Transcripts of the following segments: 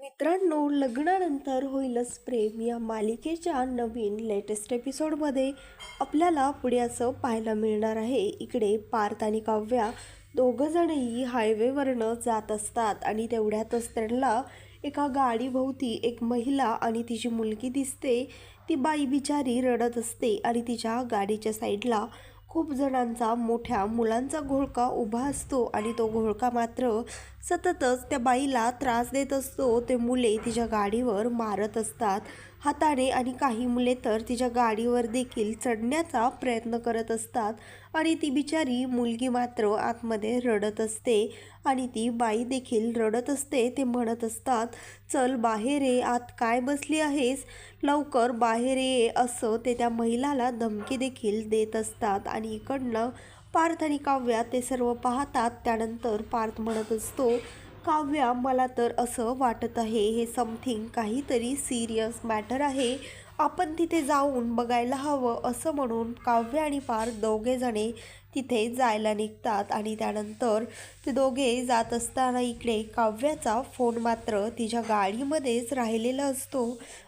मित्रांनो लग्नानंतर होईलच प्रेम. या मालिकेच्या नवीन लेटेस्ट एपिसोडमध्ये आपल्याला पुढे असं पाहायला मिळणार आहे. इकडे पार्थ आणि काव्या दोघंजणही हायवेवरनं जात असतात आणि तेवढ्यातच त्यांना एका गाडीभोवती एक महिला आणि तिची मुलगी दिसते. ती बाई बिचारी रडत असते आणि तिच्या गाडीच्या साईडला खूप जणांचा मोठ्या मुलांचा घोळका उभा असतो आणि तो घोळका मात्र सततच त्या बाईला त्रास देत असतो. ते मुले तिच्या गाडीवर मारत असतात. हाताने आणि काही मुले तर तिच्या गाडीवर देखील चढण्याचा प्रयत्न करत असतात. आणि ती बिचारी मुलगी मात्र आतमध्ये रडत असते आणि ती बाई देखील रडत असते ते म्हणत असतात चल बाहेर ये आत काय बसली आहेस? लवकर बाहेर ये असं ते त्या महिलाला धमकी देखील देत असतात. आणि इकडनं पार्थ आणि काव्या ते सर्व पाहतात. त्यानंतर पार्थ म्हणत असतो काव्या मला तर असं वाटत आहे हे समथिंग काहीतरी सिरियस मॅटर आहे. आपण तिथे जाऊन बघायला हवं असं म्हणून काव्य आणि पार दोघेजणे तिथे जायला निघतात आणि त्यानंतर ते दोघे जात असताना इकडे काव्याचा फोन मात्र तिच्या गाडीमध्येच राहिलेला असतो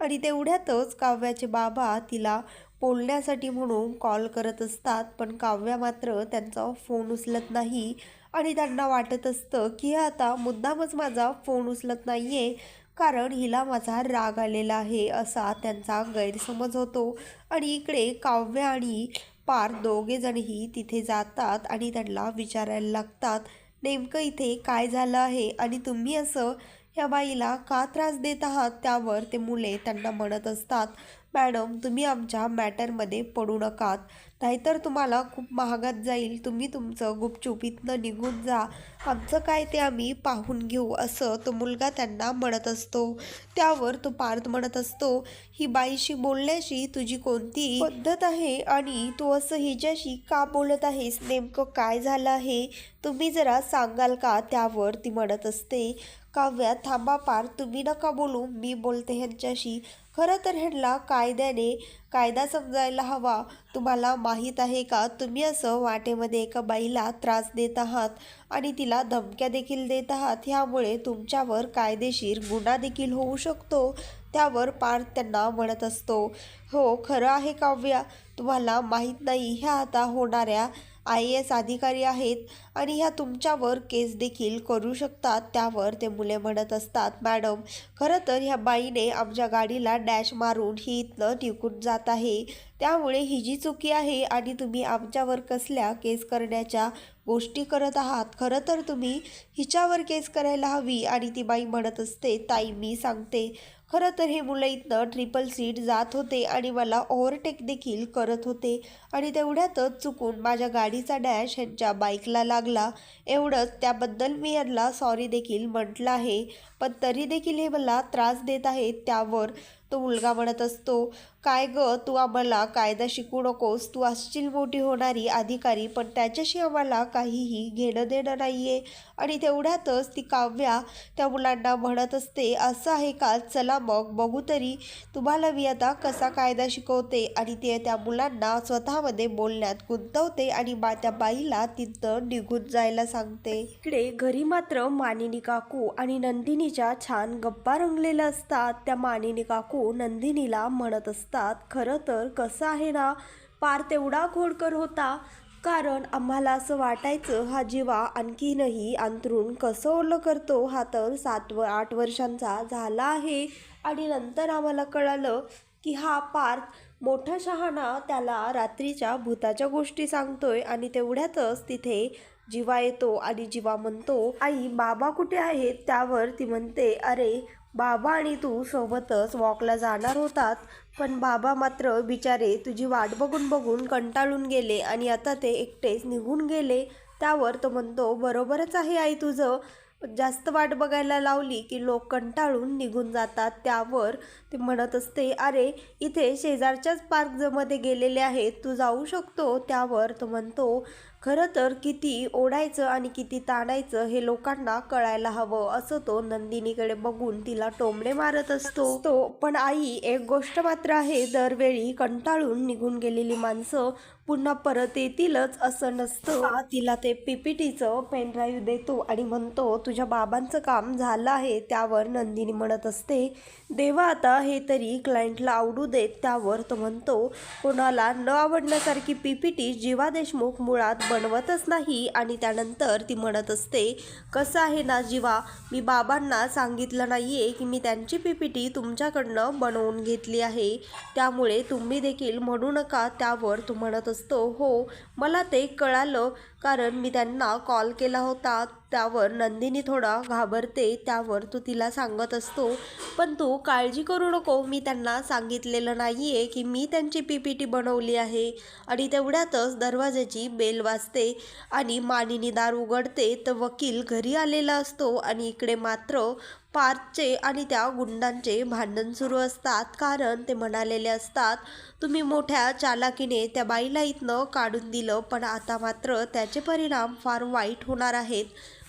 आणि तेवढ्यातच काव्याचे बाबा तिला बोलण्यासाठी म्हणून कॉल करत असतात पण काव्या मात्र त्यांचा फोन उचलत नाही. आणि त्यांना वाटत असतं की आता मुद्दामच माझा फोन उचलत नाही आहे कारण हिला माझा राग आलेला आहे असा त्यांचा गैरसमज होतो. आणि इकडे काव्य आणि पार दोघेजणही तिथे जातात आणि त्यांना विचारायला लागतात नेमकं इथे काय झालं आहे आणि तुम्ही असं या बाईला का त्रास देत आहात? त्यावर ते मुले त्यांना म्हणत असतात. मॅडम तुम्ही आमच्या मॅटरमध्ये पडू नकात. नाहीतर तुम्हाला खूप महागात जाईल. तुम्ही तुमचं गुपचुपीतनं निघून जा. आमचं काय ते आम्ही पाहून घेऊ असं तो मुलगा त्यांना म्हणत असतो. त्यावर तो पार्थ म्हणत असतो ही बाईशी बोलण्याची तुझी कोणती पद्धत आहे आणि तू असं हिच्याशी का बोलत आहेस? नेमकं काय झालं आहे? तुम्ही जरा सांगाल का? त्यावर ती म्हणत असते. काव्या थांबा पार तुम्ही नका बोलू. मी बोलते ह्यांच्याशी. खरं तर ह्यांना कायद्याने कायदा समजायला हवा. तुम्हाला माहीत आहे का? तुम्ही असं वाटेमध्ये एका बाईला त्रास देत आहात आणि तिला धमक्या देखील देत आहात. ह्यामुळे तुमच्यावर कायदेशीर गुन्हा देखील होऊ शकतो. त्यावर पार्थ त्यांना म्हणत असतो. हो खरं आहे काव्या. तुम्हाला माहीत नाही ह्या आता होणाऱ्या आय ए एस अधिकारी आहेत आणि ह्या तुमच्यावर केस देखील करू शकतात. त्यावर ते मुले म्हणत असतात मॅडम खरं तर ह्या बाईने आमच्या गाडीला डॅश मारून ही इथनं निघून जात आहे. त्यामुळे ही जी चुकी आहे आणि तुम्ही आमच्यावर कसल्या केस करण्याच्या गोष्टी करत आहात खरं तर तुम्ही हिच्यावर केस करायला हवी. आणि ती बाई म्हणत असते ताई मी सांगते. खरं तर हे मुलं इथनं ट्रिपल सीट जात होते आणि मला ओव्हरटेक देखील करत होते. आणि तेवढ्यातच चुकून माझ्या गाडीचा डॅश ह्यांच्या बाईकला लागला. एवढंच त्याबद्दल मी यांना सॉरी देखील म्हटलं आहे. पण तरी देखील हे मला त्रास देत आहेत त्यावर तो मुलगा म्हणत असतो काय ग तू आम्हाला कायदा शिकू नकोस तू असशील मोठी होणारी अधिकारी पण त्याच्याशी आम्हाला काहीही घेणं देणं नाही आहे आणि तेवढ्यातच ती काव्या त्या मुलांना म्हणत असते असं आहे का? चला मग बघू तरी. तुम्हाला मी आता कसा कायदा शिकवते? आणि ते त्या मुलांना स्वतःमध्ये बोलण्यात गुंतवते आणि बा त्या बाईला तिथं निघून जायला सांगते. इकडे घरी मात्र मानिनी काकू आणि नंदिनीच्या छान गप्पा रंगलेल्या असतात. त्या मानिनी काकू नंदिनीला म्हणत असतात खरं तर कसं आहे ना? पार तेवढा घोडकर होता. कारण आम्हाला असं वाटायचं हा जीवा आणखीनही अंतरून कसं ओलं करतो? हा तर सात व आठ वर्षांचा झाला आहे. आणि नंतर आम्हाला कळालं की हा पार्थ मोठा शहाणा त्याला रात्रीच्या भूताच्या गोष्टी सांगतोय आणि तेवढ्यातच तिथे जीवा येतो आणि जीवा म्हणतो आई बाबा कुठे आहेत? त्यावर ती म्हणते अरे बाबा आणि तू सोबतच वॉकला जाणार होतात पण बाबा मात्र बिचारे तुझी वाट बघून बघून कंटाळून गेले आणि आता ते एकटेच निघून गेले. त्यावर तो म्हणतो बरोबरच आहे आई तुझं. जास्त वाट बघायला लावली की लोक कंटाळून निघून जातात. त्यावर ते म्हणत असते अरे इथे शेजारच्याच पार्क जमध्ये गेलेले आहेत. तू जाऊ शकतो? त्यावर तो म्हणतो खरं तर किती ओढायचं आणि किती ताणायचं हे लोकांना कळायला हवं असं तो नंदिनीकडे बघून तिला टोमणे मारत असतो. तो पण आई एक गोष्ट मात्र आहे दरवेळी कंटाळून निघून गेलेली माणसं पुन्हा परत येतीलच असं नसतं. तिला ते पीपीटीचं पेनड्राईव्ह देतो आणि म्हणतो तुझ्या बाबांचं काम झालं आहे त्यावर नंदिनी म्हणत असते. देवा आता हे तरी क्लायंटला आवडू देत त्यावर तो म्हणतो कोणाला न आवडण्यासारखी पीपीटी जीवा देशमुख मुळात बनवतच नाही आणि त्यानंतर ती म्हणत असते कसं आहे ना जीवा मी बाबांना सांगितलं नाही आहे की मी त्यांची पी पी टी तुमच्याकडनं बनवून घेतली आहे. त्यामुळे तुम्ही देखील म्हणू नका त्यावर. तू म्हणत असतो हो मला ते कळालं कारण मी त्यांना कॉल केला होता. त्यावर नंदिनी थोडा घाबरते त्यावर तू तिला सांगत असतो पण तू काळजी करू नको मी त्यांना सांगितलेलं नाही आहे की मी त्यांची पी पी टी बनवली आहे. आणि तेवढ्यातच दरवाजाची बेल वाजते आणि मानिनी दार उघडते तर वकील घरी आलेला असतो आणि इकडे मात्र पार्थचे आणि त्या गुंडांचे भांडण सुरू असतात. कारण ते म्हणालेले असतात तुम्ही मोठ्या चालाकीने त्या बाईला इथनं काढून दिलं पण आता मात्र त्याचे परिणाम फार वाईट होणार आहेत.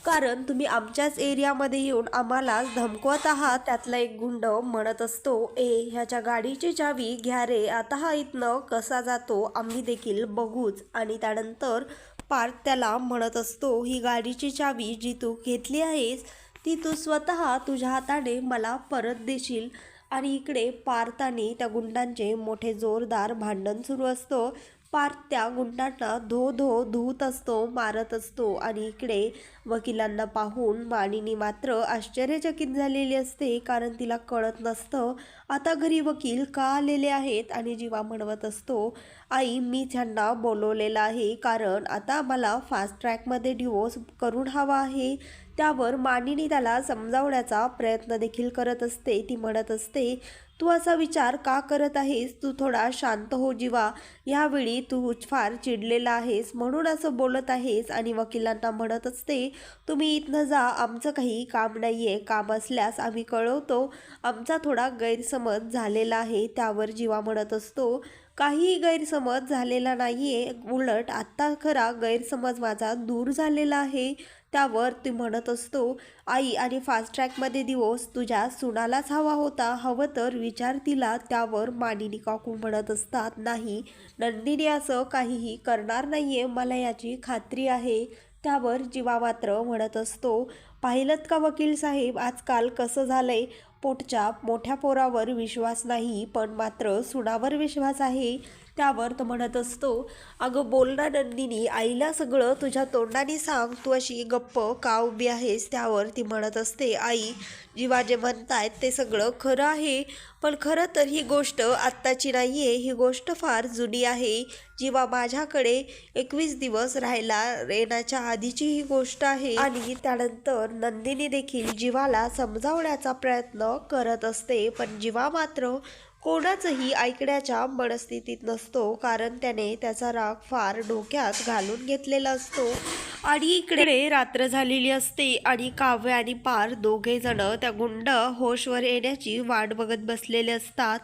कारण तुम्ही आमच्याच एरियामध्ये येऊन आम्हाला धमकवत आहात त्यातला एक गुंड म्हणत असतो ए ह्याच्या गाडीची चावी घ्या रे आता हा इथनं कसा जातो आम्ही देखील बघूच आणि त्यानंतर पार्थ त्याला म्हणत असतो ही गाडीची चावी जी तू घेतली आहेस ती तू स्वतः तुझ्या हाताने मला परत देशील. आणि इकडे पार्थाने त्या गुंडांचे मोठे जोरदार भांडण सुरू असतो. पार्थ त्या गुंडांना धो धो धुत असतो मारत असतो. आणि इकडे वकिलांना पाहून माणिनी मात्र आश्चर्यचकित झालेली असते कारण तिला कळत नसतं आता घरी वकील का आलेले आहेत आणि जीवा म्हणवत असतो? आई मी त्यांना बोलवलेलं आहे कारण आता मला फास्ट ट्रॅकमध्ये डिवोर्स करून हवा आहे. त्यावर मानिनी त्याला समजावण्याचा प्रयत्न देखील करत असते. ती म्हणत असते तू असा विचार का करत आहेस? तू थोडा शांत हो जीवा. यावेळी तू फार चिडलेला आहेस. म्हणून असं बोलत आहेस. आणि वकिलांना म्हणत असते तुम्ही इथनं जा. आमचं काही काम नाही आहे काम असल्यास आम्ही कळवतो. आमचा थोडा गैरसम गैरसमज झालेला आहे त्यावर जीवा म्हणत असतो. काहीही गैरसमज झालेला नाही आहे उलट आत्ता खरा गैरसमज माझा दूर झालेला आहे त्यावर ती म्हणत असतो. आई आणि फास्ट ट्रॅकमध्ये दिवस तुझ्या सुनालाच हवा होता. हवं तर विचार तिला त्यावर मानिनी काकू म्हणत असतात. नाही नंदिनी असं काहीही करणार नाहीये. मला याची खात्री आहे. त्यावर जीवामात्र म्हणत असतो. पाहिलं का वकील साहेब? आजकाल कसं झालंय? पोटच्या मोठ्या पोरावर विश्वास नाही पण मात्र सुनावर विश्वास आहे. त्यावर तो म्हणत असतो अगं बोल ना नंदिनी आईला सगळं तुझ्या तोंडाने सांग तू अशी गप्प का उभी आहेस? त्यावर ती म्हणत असते आई जीवा जे म्हणतायत ते सगळं खरं आहे पण खरं तर ही गोष्ट आत्ताची नाही आहे ही गोष्ट फार जुनी आहे. जीवा माझ्याकडे एकवीस दिवस राहायला येण्याच्या आधीची ही गोष्ट आहे. आणि त्यानंतर नंदिनी देखील जीवाला समजावण्याचा प्रयत्न करत असते पण जीवा मात्र कोणाचंही ऐकण्याच्या मनस्थितीत नसतो कारण त्याने त्याचा राग फार डोक्यात घालून घेतलेला असतो. आणि इकडे रात्र झालेली असते आणि काव्य आणि पार दोघे जण त्या गुंड होशवर येण्याची वाट बघत बसलेले असतात.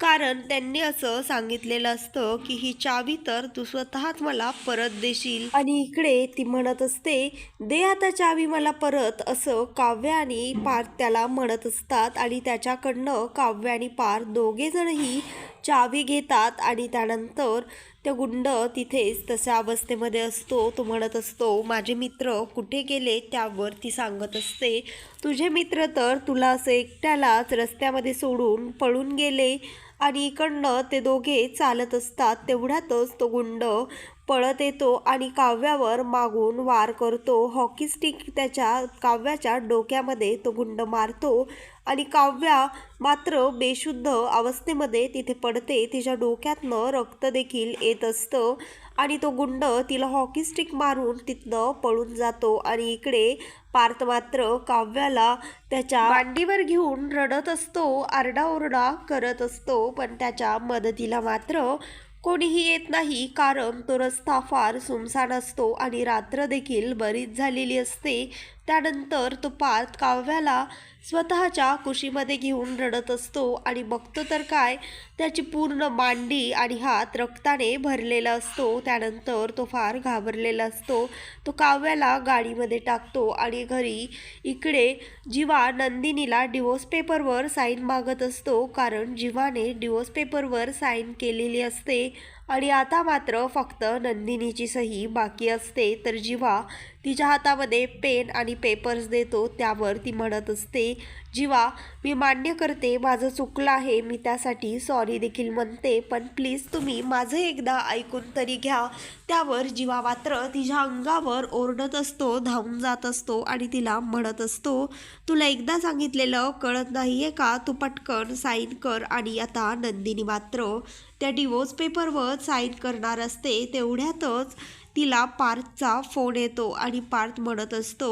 कारण त्यांनी असं सांगितलेलं असतं की ही चावी तर तू स्वतःच मला परत देशील. आणि इकडे ती म्हणत असते दे आता चावी मला परत असं काव्य आणि पार त्याला म्हणत असतात. आणि त्याच्याकडनं काव्य आणि पार दोघे जणही चावी घेतात आणि त्यानंतर त्या गुंड तिथेच तशा अवस्थेमध्ये असतो तो म्हणत असतो माझे मित्र कुठे गेले त्यावर ती सांगत असते. तुझे मित्र तर तुला असं एकट्यालाच रस्त्यामध्ये सोडून पळून गेले आणि इकडनं ते दोघे चालत असतात. तेवढ्यातच तो गुंड पळत येतो आणि काव्यावर मागून वार करतो. हॉकी स्टिक त्याच्या काव्याच्या डोक्यामध्ये तो गुंड मारतो आणि काव्या मात्र बेशुद्ध अवस्थेमध्ये तिथे पडते. तिच्या डोक्यातनं रक्त देखील येत असतं आणि तो गुंड तिला हॉकी स्टिक मारून तिथनं पळून जातो आणि इकडे पार्थ मात्र काव्याला त्याच्या मांडीवर घेऊन रडत असतो आरडाओरडा करत असतो पण त्याच्या मदतीला मात्र कोणीही येत नाही कारण तो रस्ता फार सुमसान असतो आणि रात्र देखील बरीच झालेली असते. त्यानंतर तो पार्थ काव्याला स्वतःच्या कुशीमध्ये घेऊन रडत असतो आणि बघतो तर काय त्याची पूर्ण मांडी आणि हात रक्ताने भरलेला असतो. त्यानंतर तो फार घाबरलेला असतो. तो काव्याला गाडीमध्ये टाकतो आणि घरी इकडे जीवा नंदिनीला डिवोर्स पेपरवर साईन मागत असतो. कारण जीवाने डिवोर्स पेपरवर साईन केलेली असते. आणि आता मात्र फक्त नंदिनीची सही बाकी असते तर जिवा तिच्या हातामध्ये पेन आणि पेपर्स देतो त्यावर ती म्हणत असते जिवा मी मान्य करते माझं चुकलं आहे मी त्यासाठी सॉरी देखील म्हणते पण प्लीज तुम्ही माझं एकदा ऐकून तरी घ्या. त्यावर जिवा मात्र तिच्या अंगावर ओरडत असतो धावून जात असतो आणि तिला म्हणत असतो तुला एकदा सांगितलेलं कळत नाही आहे का? तू पटकन साईन कर आणि आता नंदिनी मात्र त्या डिवोर्स पेपरवर साईन करणार असते तेवढ्यातच तिला पार्थचा फोन येतो आणि पार्थ म्हणत असतो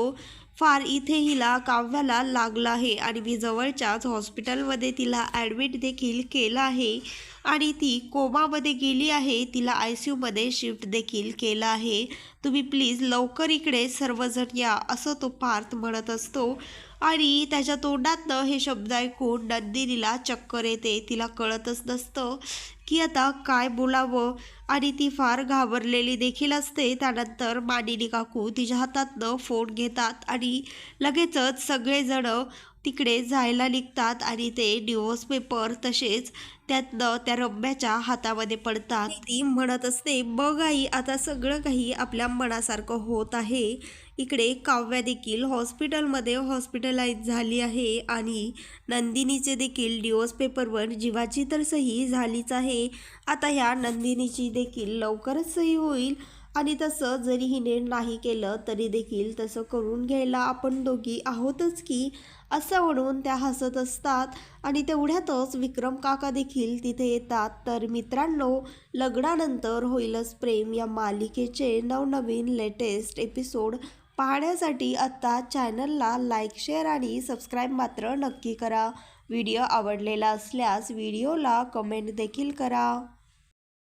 फार इथे हिला काव्याला लागला आहे आणि मी जवळच्याच हॉस्पिटलमध्ये तिला ॲडमिट देखील केलं आहे आणि ती कोमामध्ये गेली आहे तिला आय सी यूमध्ये शिफ्ट देखील केलं आहे. तुम्ही प्लीज लवकर इकडे सर्वजण या असं तो पार्थ म्हणत असतो. आणि त्याच्या तोंडातनं हे शब्द ऐकून नंदिनीला चक्कर येते. तिला कळतच नसतं की आता काय बोलावं आणि ती फार घाबरलेली देखील असते. त्यानंतर मानिनी काकू तिच्या हातातनं फोन घेतात आणि लगेचच सगळेजणं तिकडे जायला निघतात आणि ते डिवोर्स पेपर तसेच त्यातनं त्या रम्याच्या हातामध्ये पडतात. ती म्हणत असते बघ आई आता सगळं काही आपल्या मनासारखं होत आहे. इकडे काव्या देखील हॉस्पिटलमध्ये हॉस्पिटलाइज झाली आहे आणि नंदिनीचे देखील डिवोर्स पेपरवर जीवाची तर सही झालीच आहे. आता ह्या नंदिनीची देखील लवकरच सही होईल आणि तसं जरी हिने नाही केलं तरी देखील तसं करून घ्यायला आपण दोघी आहोतच की असं म्हणून त्या हसत असतात. आणि तेवढ्यातच विक्रम काका देखील तिथे येतात. तर मित्रांनो लग्नानंतर होईलच प्रेम. या मालिकेचे नवनवीन लेटेस्ट एपिसोड पाहण्यासाठी आत्ता चॅनलला लाईक शेअर आणि सबस्क्राईब मात्र नक्की करा. व्हिडिओ आवडलेला असल्यास व्हिडिओला कमेंट देखील करा.